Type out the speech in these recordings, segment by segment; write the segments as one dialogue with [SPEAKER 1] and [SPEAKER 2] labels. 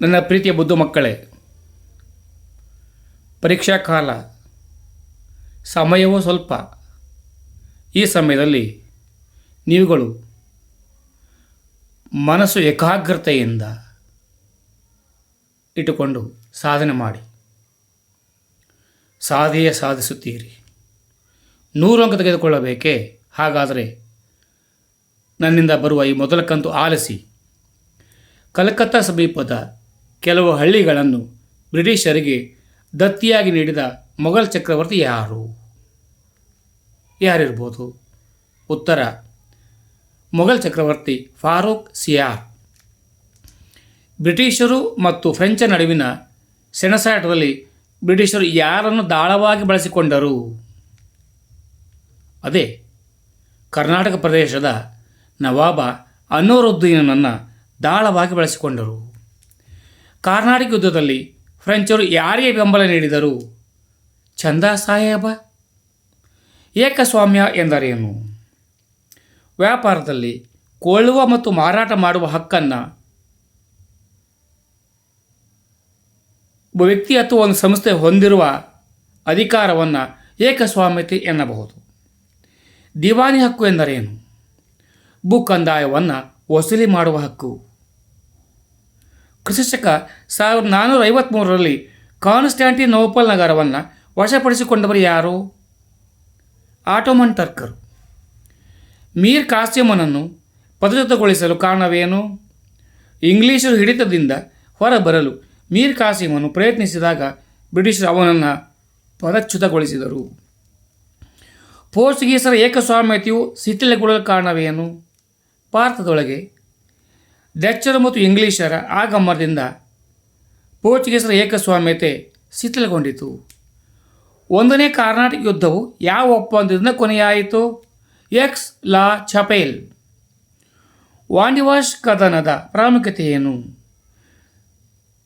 [SPEAKER 1] ನನ್ನ ಪ್ರೀತಿಯ ಬುದ್ಧು ಮಕ್ಕಳೇ, ಪರೀಕ್ಷಾ ಕಾಲ ಸಮಯವೂ ಸ್ವಲ್ಪ. ಈ ಸಮಯದಲ್ಲಿ ನೀವುಗಳು ಮನಸ್ಸು ಏಕಾಗ್ರತೆಯಿಂದ ಇಟ್ಟುಕೊಂಡು ಸಾಧನೆ ಮಾಡಿ. ಸಾಧೆಯೇ ಸಾಧಿಸುತ್ತೀರಿ. ನೂರು ಅಂಕ ತೆಗೆದುಕೊಳ್ಳಬೇಕೇ? ಹಾಗಾದರೆ ನನ್ನಿಂದ ಬರುವ ಈ ಮೊದಲ ಕಂತು ಆಲಿಸಿ. ಕಲ್ಕತ್ತಾ ಸಮೀಪದ ಕೆಲವು ಹಳ್ಳಿಗಳನ್ನು ಬ್ರಿಟಿಷರಿಗೆ ದತ್ತಿಯಾಗಿ ನೀಡಿದ ಮೊಘಲ್ ಚಕ್ರವರ್ತಿ ಯಾರು? ಯಾರಿರ್ಬೋದು? ಉತ್ತರ. ಮೊಘಲ್ ಚಕ್ರವರ್ತಿ ಫಾರೂಕ್ ಸಿಯಾರ್. ಬ್ರಿಟಿಷರು ಮತ್ತು ಫ್ರೆಂಚ ನಡುವಿನ ಸೆಣಸಾಟದಲ್ಲಿ ಬ್ರಿಟಿಷರು ಯಾರನ್ನು ದಾಳವಾಗಿ ಬಳಸಿಕೊಂಡರು? ಅದೇ, ಕರ್ನಾಟಕ ಪ್ರದೇಶದ ನವಾಬ ಅನೋರುದ್ದೀನನ್ನು ದಾಳವಾಗಿ ಬಳಸಿಕೊಂಡರು. ಕಾರ್ನಾಟಿಕ್ ಯುದ್ಧದಲ್ಲಿ ಫ್ರೆಂಚರು ಯಾರಿಗೆ ಬೆಂಬಲ ನೀಡಿದರು? ಚಂದ ಸಾಹೇಬ. ಏಕಸ್ವಾಮ್ಯ ಎಂದರೇನು? ವ್ಯಾಪಾರದಲ್ಲಿ ಕೊಳ್ಳುವ ಮತ್ತು ಮಾರಾಟ ಮಾಡುವ ಹಕ್ಕನ್ನು ವ್ಯಕ್ತಿ ಅಥವಾ ಒಂದು ಸಂಸ್ಥೆ ಹೊಂದಿರುವ ಅಧಿಕಾರವನ್ನು ಏಕಸ್ವಾಮ್ಯತೆ ಎನ್ನಬಹುದು. ದಿವಾನಿ ಹಕ್ಕು ಎಂದರೇನು? ಭೂ ಕಂದಾಯವನ್ನು ವಸೂಲಿ ಮಾಡುವ ಹಕ್ಕು. ಕ್ರಿಸ್ತಶಕ ಸಾವಿರದ ನಾನ್ನೂರ ಐವತ್ತ್ಮೂರರಲ್ಲಿ ಕಾನ್ಸ್ಟ್ಯಾಂಟಿನೋಪಲ್ ನಗರವನ್ನು ವಶಪಡಿಸಿಕೊಂಡವರು ಯಾರು? ಆಟೋಮನ್ ಟರ್ಕರು. ಮೀರ್ ಕಾಸ್ಯಮನನ್ನು ಪದಚ್ಯುತಗೊಳಿಸಲು ಕಾರಣವೇನು? ಇಂಗ್ಲೀಷರು ಹಿಡಿತದಿಂದ ಹೊರಬರಲು ಮೀರ್ ಕಾಸಿಮನು ಪ್ರಯತ್ನಿಸಿದಾಗ ಬ್ರಿಟಿಷರು ಅವನನ್ನು ಪದಚ್ಯುತಗೊಳಿಸಿದರು. ಪೋರ್ಚುಗೀಸರ ಏಕಸ್ವಾಮ್ಯತೆಯು ಶಿಥಿಲಗೊಳ್ಳಲು ಕಾರಣವೇನು? ಭಾರತದೊಳಗೆ ಡಚ್ಚರು ಮತ್ತು ಇಂಗ್ಲಿಷರ ಆಗಮನದಿಂದ ಪೋರ್ಚುಗೀಸರ ಏಕಸ್ವಾಮ್ಯತೆ ಶಿಥಿಲಗೊಂಡಿತು. ಒಂದನೇ ಕಾರ್ನಾಟಕ ಯುದ್ಧವು ಯಾವ ಒಪ್ಪಂದದಿಂದ ಕೊನೆಯಾಯಿತು? ಎಕ್ಸ್ ಲಾ ಛಪೇಲ್ ವಾಂಡಿವಾಶ್ ಕದನದ ಪ್ರಾಮುಖ್ಯತೆಯೇನು?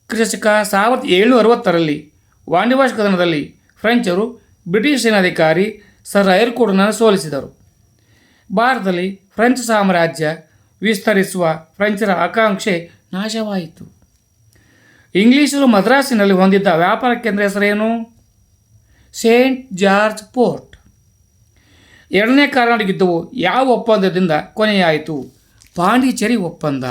[SPEAKER 1] ಕ್ರಿಸ್ತಕ ಸಾವಿರದ ಏಳ್ನೂರ ಅರವತ್ತರಲ್ಲಿ ವಾಂಡಿವಾಶ್ ಕದನದಲ್ಲಿ ಫ್ರೆಂಚರು ಬ್ರಿಟಿಷ್ ಸೇನಾಧಿಕಾರಿ ಸರ್ ಐರ್ಕೂಡನನ್ನು ಸೋಲಿಸಿದರು. ಭಾರತದಲ್ಲಿ ಫ್ರೆಂಚ್ ಸಾಮ್ರಾಜ್ಯ ವಿಸ್ತರಿಸುವ ಫ್ರೆಂಚರ ಆಕಾಂಕ್ಷೆ ನಾಶವಾಯಿತು. ಇಂಗ್ಲಿಷರು ಮದ್ರಾಸಿನಲ್ಲಿ ಹೊಂದಿದ್ದ ವ್ಯಾಪಾರ ಕೇಂದ್ರ ಹೆಸರೇನು? Saint George fort. ಎರಡನೇ ಕರ್ನಾಟಕ ಯುದ್ಧವು ಯಾವ ಒಪ್ಪಂದದಿಂದ ಕೊನೆಯಾಯಿತು? ಪಾಂಡಿಚೇರಿ ಒಪ್ಪಂದ.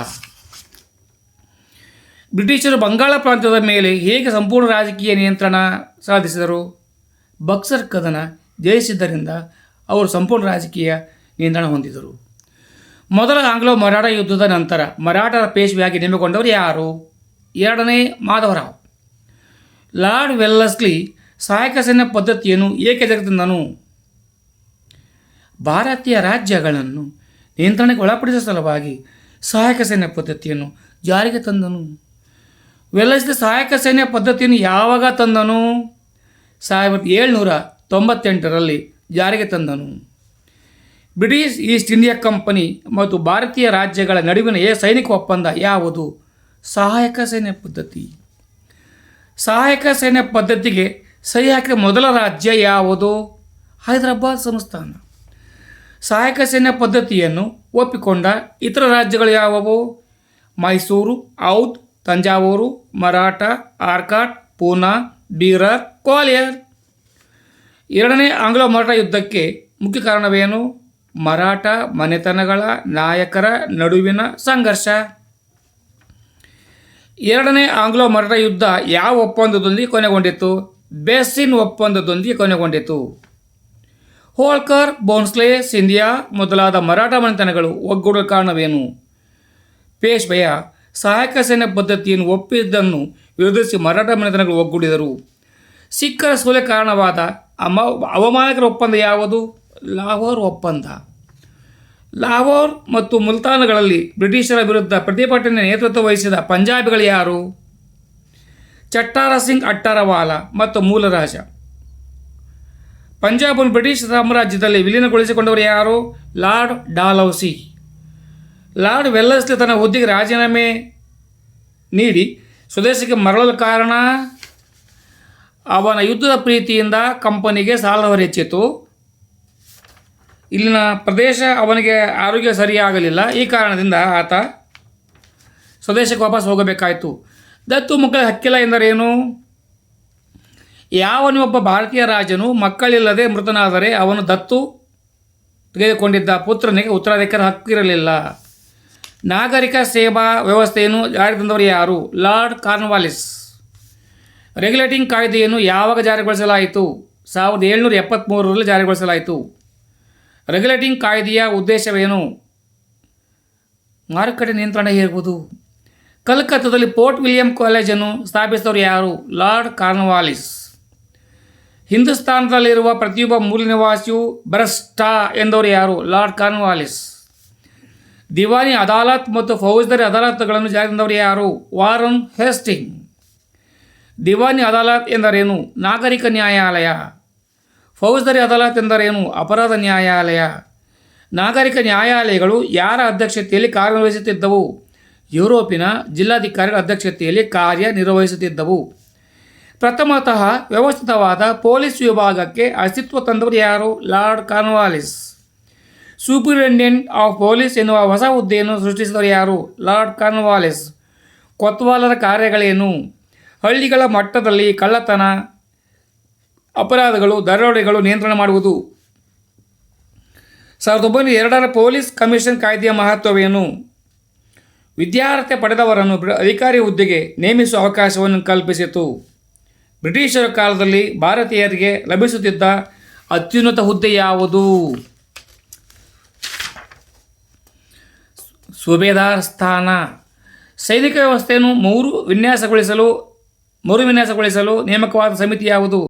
[SPEAKER 1] ಬ್ರಿಟಿಷರು ಬಂಗಾಳ ಪ್ರಾಂತ್ಯದ ಮೇಲೆ ಹೇಗೆ ಸಂಪೂರ್ಣ ರಾಜಕೀಯ ನಿಯಂತ್ರಣ ಸಾಧಿಸಿದರು? ಬಕ್ಸರ್ ಕದನ ಜಯಿಸಿದ್ದರಿಂದ ಅವರು ಸಂಪೂರ್ಣ ರಾಜಕೀಯ ನಿಯಂತ್ರಣ ಹೊಂದಿದರು. ಮೊದಲ ಆಂಗ್ಲೋ ಮರಾಠ ಯುದ್ಧದ ನಂತರ ಮರಾಠರ ಪೇಶ್ವೆಯಾಗಿ ನೇಮಕೊಂಡವರು ಯಾರು? ಎರಡನೇ ಮಾಧವರಾವ್. ಲಾರ್ಡ್ ವೆಲ್ಲಸ್ಲಿ ಸಹಾಯಕ ಸೈನ್ಯ ಪದ್ಧತಿಯನ್ನು ಏಕೆ ತೆಗೆತಂದನು ಭಾರತೀಯ ರಾಜ್ಯಗಳನ್ನು ನಿಯಂತ್ರಣಕ್ಕೆ ಒಳಪಡಿಸುವ ಸಲುವಾಗಿ ಸಹಾಯಕ ಸೈನ್ಯ ಪದ್ಧತಿಯನ್ನು ಜಾರಿಗೆ ತಂದನು. ವೆಲ್ಲಸ್ಲಿ ಸಹಾಯಕ ಸೈನ್ಯ ಪದ್ಧತಿಯನ್ನು ಯಾವಾಗ ತಂದನು? ಸಾವಿರದ ಏಳ್ನೂರ ತೊಂಬತ್ತೆಂಟರಲ್ಲಿ ಜಾರಿಗೆ ತಂದನು. ಬ್ರಿಟಿಷ್ ಈಸ್ಟ್ ಇಂಡಿಯಾ ಕಂಪನಿ ಮತ್ತು ಭಾರತೀಯ ರಾಜ್ಯಗಳ ನಡುವಿನ ಏ ಸೈನಿಕ ಒಪ್ಪಂದ ಯಾವುದು? ಸಹಾಯಕ ಸೈನ್ಯ ಪದ್ಧತಿ. ಸಹಾಯಕ ಸೈನ್ಯ ಪದ್ಧತಿಗೆ ಸಹಿ ಹಾಕಿದ ಮೊದಲ ರಾಜ್ಯ ಯಾವುದು? ಹೈದರಾಬಾದ್ ಸಂಸ್ಥಾನ. ಸಹಾಯಕ ಸೈನ್ಯ ಪದ್ಧತಿಯನ್ನು ಒಪ್ಪಿಕೊಂಡ ಇತರ ರಾಜ್ಯಗಳು ಯಾವುವು? ಮೈಸೂರು, ಔದ್, ತಂಜಾವೂರು, ಮರಾಠ, ಆರ್ಕಾಟ್, ಪೂನಾ, ಬೀರರ್ ಕ್ವಾಲಿಯರ್ ಎರಡನೇ ಆಂಗ್ಲೋ ಮರಾಠ ಯುದ್ಧಕ್ಕೆ ಮುಖ್ಯ ಕಾರಣವೇನು? ಮರಾಠ ಮನೆತನಗಳ ನಾಯಕರ ನಡುವಿನ ಸಂಘರ್ಷ. ಎರಡನೇ ಆಂಗ್ಲೋ ಮರಾಠ ಯುದ್ಧ ಯಾವ ಒಪ್ಪಂದದೊಂದಿಗೆ ಕೊನೆಗೊಂಡಿತ್ತು? ಬೇಸಿನ್ ಒಪ್ಪಂದದೊಂದಿಗೆ ಕೊನೆಗೊಂಡಿತು ಹೋಳ್ಕರ್ ಬೋನ್ಸ್ಲೆ ಸಿಂಧಿಯಾ ಮೊದಲಾದ ಮರಾಠ ಮನೆತನಗಳು ಒಗ್ಗೂಡಲು ಕಾರಣವೇನು? ಪೇಶ್ವೆಯ ಸಹಾಯಕ ಸೇನೆ ಪದ್ಧತಿಯನ್ನು ಒಪ್ಪಿದ್ದನ್ನು ವಿರೋಧಿಸಿ ಮರಾಠ ಮನೆತನಗಳು ಒಗ್ಗೂಡಿದರು. ಸಿಖ್ಖರ ಸೋಲೆ ಕಾರಣವಾದ ಅಮ ಅವಮಾನಕರ ಒಪ್ಪಂದ ಯಾವುದು? ಲಾಹೋರ್ ಒಪ್ಪಂದ. ಲಾಹೋರ್ ಮತ್ತು ಮುಲ್ತಾನ್ಗಳಲ್ಲಿ ಬ್ರಿಟಿಷರ ವಿರುದ್ಧ ಪ್ರತಿಭಟನೆ ನೇತೃತ್ವ ವಹಿಸಿದ ಪಂಜಾಬಿಗಳು ಯಾರು? ಚಟ್ಟಾರ ಸಿಂಗ್ ಅಟ್ಟಾರವಾಲ ಮತ್ತು ಮೂಲರಾಜ. ಪಂಜಾಬನ್ನು ಬ್ರಿಟಿಷ್ ಸಾಮ್ರಾಜ್ಯದಲ್ಲಿ ವಿಲೀನಗೊಳಿಸಿಕೊಂಡವರು ಯಾರು? Lord Dalhousie. ಲಾರ್ಡ್ ವೆಲ್ಲಸ್ಲಿ ತನ್ನ ಹುದ್ದೆಗೆ ರಾಜೀನಾಮೆ ನೀಡಿ ಸ್ವದೇಶಕ್ಕೆ ಮರಳಲು ಕಾರಣ, ಅವನ ಯುದ್ಧದ ಪ್ರೀತಿಯಿಂದ ಕಂಪನಿಗೆ ಸಾಲ ಹೆಚ್ಚಿತು ಇಲ್ಲಿನ ಪ್ರದೇಶ ಅವನಿಗೆ ಆರೋಗ್ಯ ಸರಿಯಾಗಲಿಲ್ಲ. ಈ ಕಾರಣದಿಂದ ಆತ ಸ್ವದೇಶಕ್ಕೆ ವಾಪಸ್ ಹೋಗಬೇಕಾಯಿತು. ದತ್ತು ಮಕ್ಕಳ ಹಕ್ಕಿಲ್ಲ ಎಂದರೇನು? ಯಾವನೊಬ್ಬ ಭಾರತೀಯ ರಾಜನು, ಮಕ್ಕಳಿಲ್ಲದೆ ಮೃತನಾದರೆ ಅವನು ದತ್ತು ತೆಗೆದುಕೊಂಡಿದ್ದ ಪುತ್ರನಿಗೆ ಉತ್ತರಾಧಿಕಾರ ಹಕ್ಕಿರಲಿಲ್ಲ. ನಾಗರಿಕ ಸೇವಾ ವ್ಯವಸ್ಥೆಯನ್ನು ಜಾರಿ ತಂದವರು ಯಾರು? Lord Cornwallis. ರೆಗ್ಯುಲೇಟಿಂಗ್ ಕಾಯ್ದೆಯನ್ನು ಯಾವಾಗ ಜಾರಿಗೊಳಿಸಲಾಯಿತು? ಸಾವಿರದ ಏಳ್ನೂರ ಎಪ್ಪತ್ತ್ಮೂರರಲ್ಲಿ ಜಾರಿಗೊಳಿಸಲಾಯಿತು. ರೆಗ್ಯುಲೇಟಿಂಗ್ ಕಾಯ್ದೆಯ ಉದ್ದೇಶವೇನು? ಮಾರುಕಟ್ಟೆ ನಿಯಂತ್ರಣ ಹೇರುವುದು ಕಲ್ಕತ್ತಾದಲ್ಲಿ ಪೋರ್ಟ್ ವಿಲಿಯಂ ಕಾಲೇಜನ್ನು ಸ್ಥಾಪಿಸಿದವರು ಯಾರು? Lord Cornwallis. ಹಿಂದೂಸ್ತಾನದಲ್ಲಿರುವ ಪ್ರತಿಯೊಬ್ಬ ಮೂಲ ನಿವಾಸಿಯು ಭ್ರಷ್ಟ ಎಂದವರು ಯಾರು? Lord Cornwallis. ದಿವಾನಿ ಅದಾಲತ್ ಮತ್ತು ಫೌಜ್ದಾರಿ ಅದಾಲತ್ಗಳನ್ನು ಜಾರಿ ತಂದವರು ಯಾರು? Warren Hasting. ದಿವಾನಿ ಅದಾಲತ್ ಎಂದರೇನು? ನಾಗರಿಕ ನ್ಯಾಯಾಲಯ. ಫೌಜ್ದಾರಿ ಅದಾಲತ್ ಎಂದರೇನು ಅಪರಾಧ ನ್ಯಾಯಾಲಯ. ನಾಗರಿಕ ನ್ಯಾಯಾಲಯಗಳು ಯಾರ ಅಧ್ಯಕ್ಷತೆಯಲ್ಲಿ ಕಾರ್ಯನಿರ್ವಹಿಸುತ್ತಿದ್ದವು? ಯುರೋಪಿನ ಜಿಲ್ಲಾಧಿಕಾರಿಗಳ ಅಧ್ಯಕ್ಷತೆಯಲ್ಲಿ ಕಾರ್ಯನಿರ್ವಹಿಸುತ್ತಿದ್ದವು. ಪ್ರಥಮತಃ ವ್ಯವಸ್ಥಿತವಾದ ಪೊಲೀಸ್ ವಿಭಾಗಕ್ಕೆ ಅಸ್ತಿತ್ವ ತಂದವರು ಯಾರು? Lord Cornwallis. Superintendent of police ಎನ್ನುವ ಹೊಸ ಹುದ್ದೆಯನ್ನು ಸೃಷ್ಟಿಸಿದವರು ಯಾರು? Lord Cornwallis. ಕೊತ್ವಾಲರ ಕಾರ್ಯಗಳೇನು? ಹಳ್ಳಿಗಳ ಮಟ್ಟದಲ್ಲಿ ಕಳ್ಳತನ ಅಪರಾಧಗಳು ದರೋಡೆಗಳು ನಿಯಂತ್ರಣ ಮಾಡುವುದು. ಸಾವಿರದ ಒಂಬೈನೂರ ಎರಡರ ಪೊಲೀಸ್ ಕಮಿಷನ್ ಕಾಯ್ದೆಯ ಮಹತ್ವವೇನು? ವಿದ್ಯಾರ್ಹತೆ ಪಡೆದವರನ್ನು ಅಧಿಕಾರಿ ಹುದ್ದೆಗೆ ನೇಮಿಸುವ ಅವಕಾಶವನ್ನು ಕಲ್ಪಿಸಿತು. ಬ್ರಿಟಿಷರ ಕಾಲದಲ್ಲಿ ಭಾರತೀಯರಿಗೆ ಲಭಿಸುತ್ತಿದ್ದ ಅತ್ಯುನ್ನತ ಹುದ್ದೆ ಯಾವುದು? ಸುಬೇದಾರ್ ಸ್ಥಾನ. ಸೈನಿಕ ವ್ಯವಸ್ಥೆಯನ್ನು ಮೂರು ವಿನ್ಯಾಸಗೊಳಿಸಲು ಮರು ವಿನ್ಯಾಸಗೊಳಿಸಲು ನೇಮಕವಾದ ಸಮಿತಿ ಯಾವುದು?